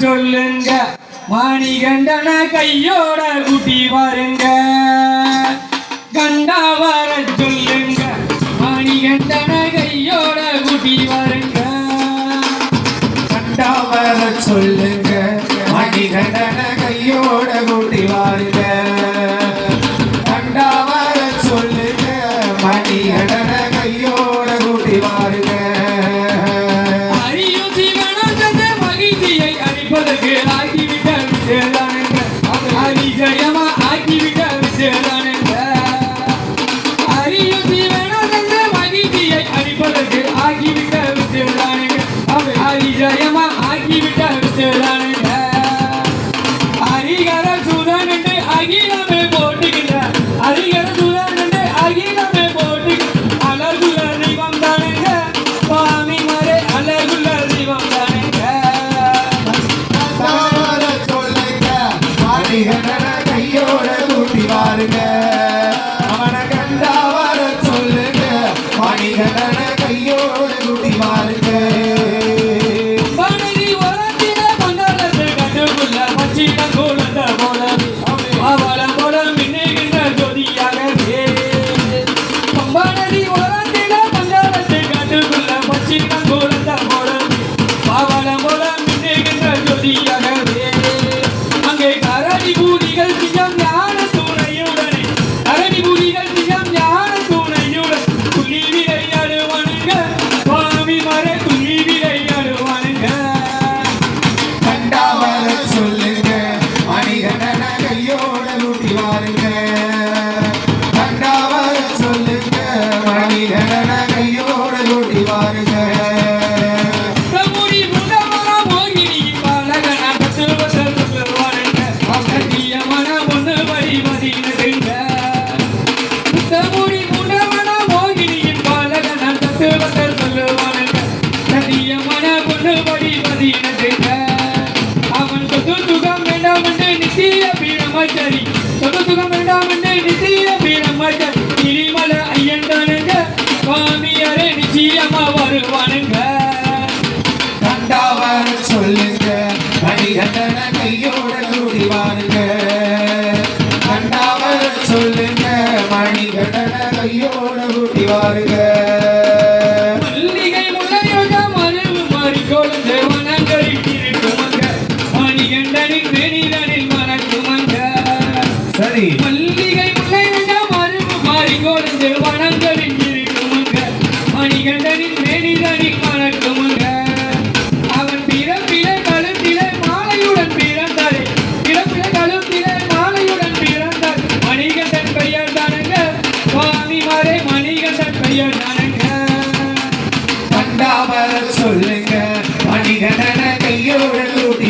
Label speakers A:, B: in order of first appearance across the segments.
A: சொல்லுங்க. மணிகண்டன கையோட குட்டி வருங்க. கண்டா வர சொல்லுங்க. மணிகண்டன கையோட குட்டி வருங்க.
B: கண்டா வர சொல்லுங்க. மணிகண்டன கையோட குட்டி வருங்க. கண்டா வர சொல்லுங்க. மணிகண்டன கையோட குட்டி வருங்க
A: அகிலமே போட்டுக்கிட்ட அதிகர துலனே அகிலமே போட்டு அழகுல தெய்வம் தானேங்க. சுவாமி மரே அழகுல தெய்வம் தானேங்க.
B: சொல்லுங்க கையோட
A: தூட்டி பாருங்க. நித்திய பீரமச்சரி சொகுசுகம் வேண்டாம் என்று நித்திய பீரமச்சரி இனிமல ஐயன் தானுங்க சுவாமியரே நிச்சயமா வருவானுங்க. அங்கிகை முன்னைந்த மருந்து மாறி கொடுத்து வணங்கவின் இருக்குமுங்க. மணிகண்டனின் மேனிதனி கணக்குமுங்க அவன் பிறப்பில கழுத்தில மாலையுடன் பிறந்தாரே. பிறப்பில கழுத்தில மாலையுடன் பிறந்தார். மணிகண்டன் பெயர் தானுங்க. சுவாமிமாரே மணிகண்டன் பெயர் தானுங்க.
B: கண்டாமல் சொல்லுங்க. மணிகண்டன கையோட கூட்டி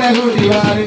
B: பாடகுடிவாரு